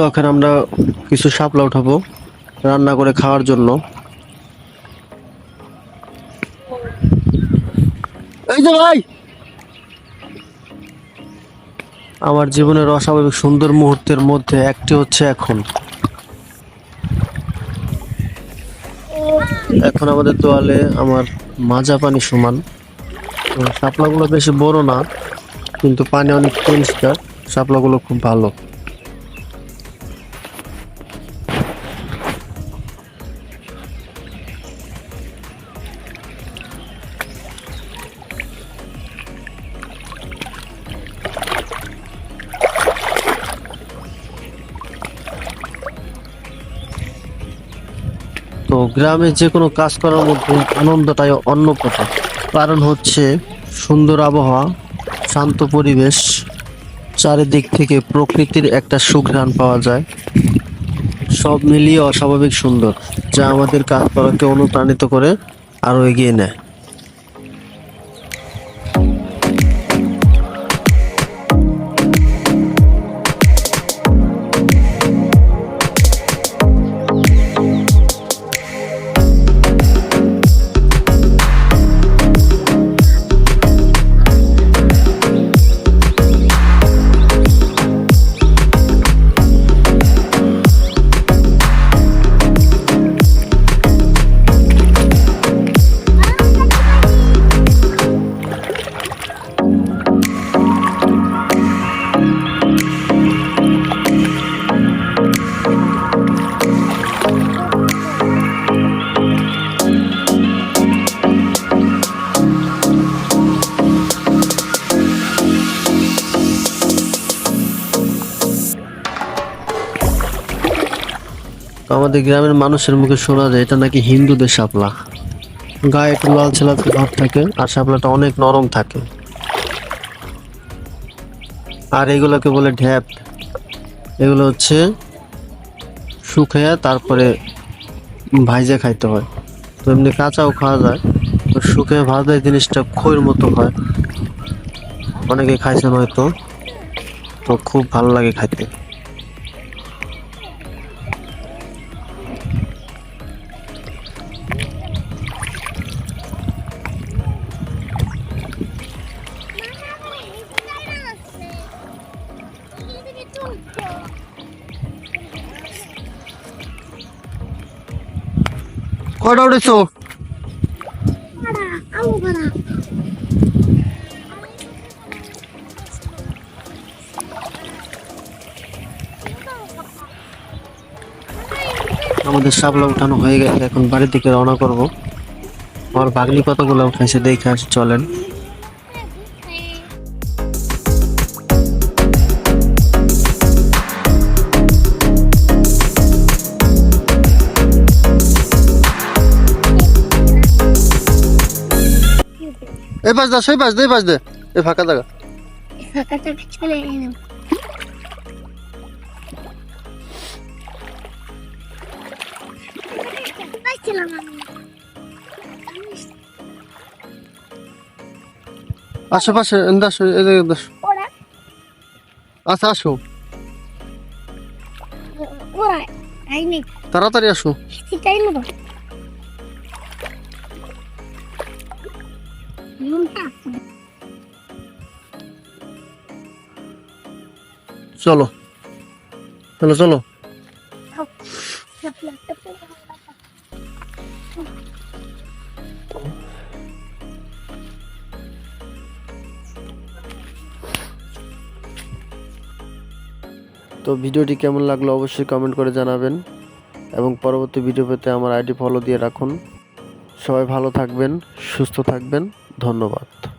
তো এখন আমরা কিছু শাপলা উঠাবো রান্না করে খাওয়ার জন্য। এই যে ভাই! আমার জীবনের অস্বাভাবিক সুন্দর মুহূর্তের মধ্যে একটি হচ্ছে এখন। এখন আমাদের তোয়ালে আমার মাজা পানি সমান। তো শাপলাগুলো বেশি বড় না, কিন্তু পানি অনেক পরিষ্কার, শাপলাগুলো খুব ভালো। তো গ্রামে যে কোনো কাজ করার মধ্যে আনন্দটাই অন্য কথা কারণ হচ্ছে সুন্দর আবহাওয়া, শান্ত পরিবেশ, চারিদিক থেকে প্রকৃতির একটা সুঘ্রাণ পাওয়া যায়। সব মিলিয়ে অস্বাভাবিক সুন্দর, যা আমাদের কাজ করাকে অনুপ্রাণিত করে, আরও এগিয়ে নেয়। আমাদের গ্রামের মানুষের মুখে শোনা যায়, এটা নাকি হিন্দুদের শাপলা। গায়ে একটু লাল ছেলাতে ভাব থাকে, আর শাপলাটা অনেক নরম থাকে। আর এগুলোকে বলে ঢ্যাপ। এগুলো হচ্ছে শুকিয়ে তারপরে ভাইজে খাইতে হয়। তো এমনি কাঁচাও খাওয়া যায়, তো শুকিয়ে ভাজা জিনিসটা খইয়ের মতো হয়। অনেকে খাইছেন হয়তো, তো খুব ভালো লাগে খাইতে। কয়টা উঠেছো? আমাদের সাবলা উঠানো হয়ে গেছে, এখন বাড়ির দিকে রওনা করব। আমার বাগলি কতগুলো উঠাইছে, দেখে আসি, চলেন। এই পাশ দা সেই পাশ দে এই পাশ দে। এই ফাঁকা জায়গা। ফাঁকাটা চলে এলাম আশেপাশে আসো এদিকে ওরা? আচ্ছা আসো। তাড়াতাড়ি আসো। চলো। চলো চলো। তো ভিডিওটি কেমন লাগল অবশ্যই কমেন্ট করে জানাবেন এবং পরবর্তী ভিডিও পেতে আমার আইডি ফলো দিয়ে রাখুন। সবাই ভালো থাকবেন, সুস্থ থাকবেন। ধন্যবাদ।